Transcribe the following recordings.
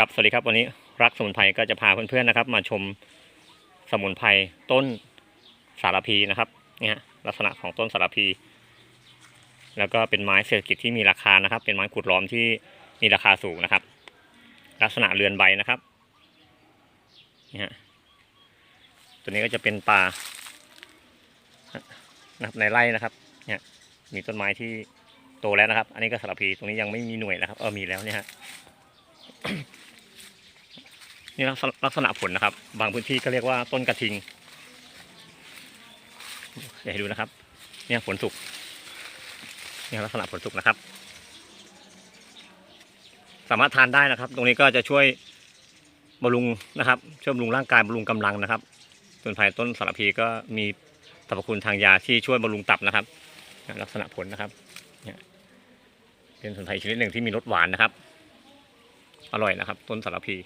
ครับสวัสดีครับวันนี้รักสมุนไพรก็จะพาเพื่อนๆนะครับ มาชมสมุนไพรต้นสารพีนะครับเนี่ยฮะลักษณะของต้นสารพี แล้วก็เป็นไม้เศรษฐกิจที่มีราคานะครับ เป็นไม้ขุดล้อมที่มีราคาสูงนะครับ ลักษณะเรือนใบนะครับนี่ฮะตัวนี้ก็จะเป็นป่านะครับในไร่นะครับเนี่ยมีต้นไม้ที่โตแล้วนะครับ อันนี้ก็สารพีตรงนี้ยังไม่มีหน่วยนะครับเออมีแล้วเนี่ยฮะ นี่ลักษณะผลนะครับ บางพื้นที่ก็เรียกว่าต้นกระทิงเดี๋ยวให้ดูนะครับ เนี่ยผลสุกเนี่ยลักษณะผลสุกนะครับ สามารถทานได้นะครับ ตรงนี้ก็จะช่วยบำรุงนะครับช่วยบำรุงร่างกายบำรุงกำลังนะครับส่วนไผ่ต้นสารพีก็มีสรรพคุณทางยาที่ช่วยบำรุงตับนะครับนี่ลักษณะผลนะครับเนี่ยเป็นสมุนไพรชนิดหนึ่งที่มีรสหวานนะครับ อร่อยนะครับ ต้นสารพี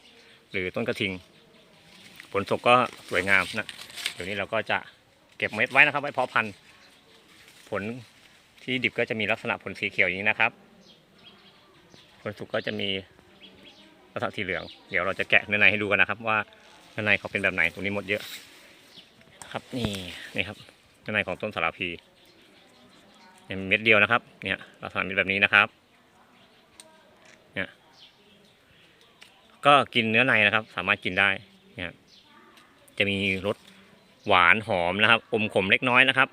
หรือต้นกระทิง ผลสกก็สวยงามนะเดี๋ยวนี้เราก็จะเก็บเม็ดไว้นะครับไว้เพาะพันธุ์ผลที่ดิบก็จะมีลักษณะผลสีเขียวอย่างนี้นะครับ ผลสุกก็จะมีลักษณะสีเหลือง เดี๋ยวเราจะแกะเนื้อในให้ดูกันนะครับ ว่าเนื้อในเขาเป็นแบบไหนตรงนี้หมดเยอะครับนี่นี่ครับเนื้อในของต้นสารพีเนี่ยเม็ดเดียวนะครับเนี่ยลักษณะเป็นแบบนี้นะครับ ก็กินเนื้อในนะครับ สามารถกินได้เนี่ยจะมีรสหวานหอมนะครับ อมขมเล็กน้อยนะครับ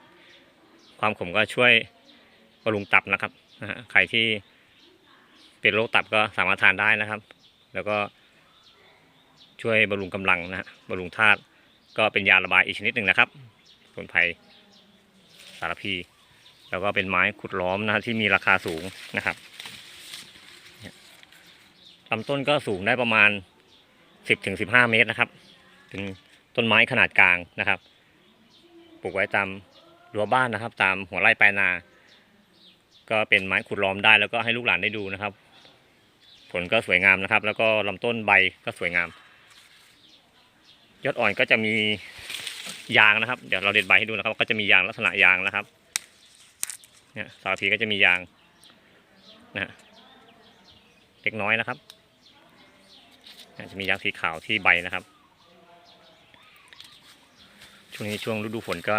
ความขมก็ช่วยบำรุงตับนะครับนะใครที่เป็นโรคตับก็สามารถทานได้นะครับ แล้วก็ช่วยบำรุงกำลังนะฮะบำรุงธาตุก็เป็นยาระบายอีกชนิดหนึ่งนะครับสมุนไพรสารพี แล้วก็เป็นไม้ขุดล้อมนะที่มีราคาสูงนะครับ ลำต้นก็สูงได้ประมาณ 10ถึง15 เมตรนะครับเป็นต้นไม้ขนาดกลางนะครับ ปลูกไว้ตามรั้วบ้านนะครับ ตามหัวไร่ปลายนา ก็เป็นไม้ขุดล้อมได้แล้วก็ให้ลูกหลานได้ดูนะครับ ผลก็สวยงามนะครับ แล้วก็ลำต้นใบก็สวยงาม ยอดอ่อนก็จะมียางนะครับ เดี๋ยวเราเด็ดใบให้ดูนะครับ ก็จะมียางลักษณะยางนะครับเนี่ยสารพีก็จะมียางนะฮะเล็กน้อยนะครับ จะมียางสีขาวที่ใบนะครับ ช่วงนี้ช่วงฤดูฝนก็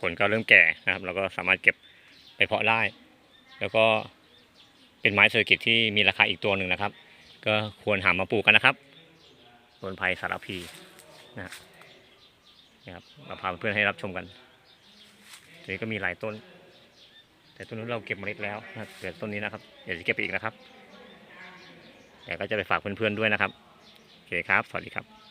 ผลก็เริ่มแก่นะครับแล้วก็สามารถเก็บไปเพาะได้ แล้วก็เป็นไม้เศรษฐกิจที่มีราคาอีกตัวหนึ่งนะครับ ก็ควรหามาปลูกกันนะครับต้นไผ่สารพีนะนะครับเราพาเพื่อนให้รับชมกันทีนี้ก็มีหลายต้น แต่ต้นนี้นเราเก็บเมล็ดแล้วนะครับเหลือต้นนี้นะครับเดี๋ยวจะเก็บไปอีกนะครับ แต่ก็จะไปฝากเพื่อนๆด้วยนะครับ โอเคครับ สวัสดีครับ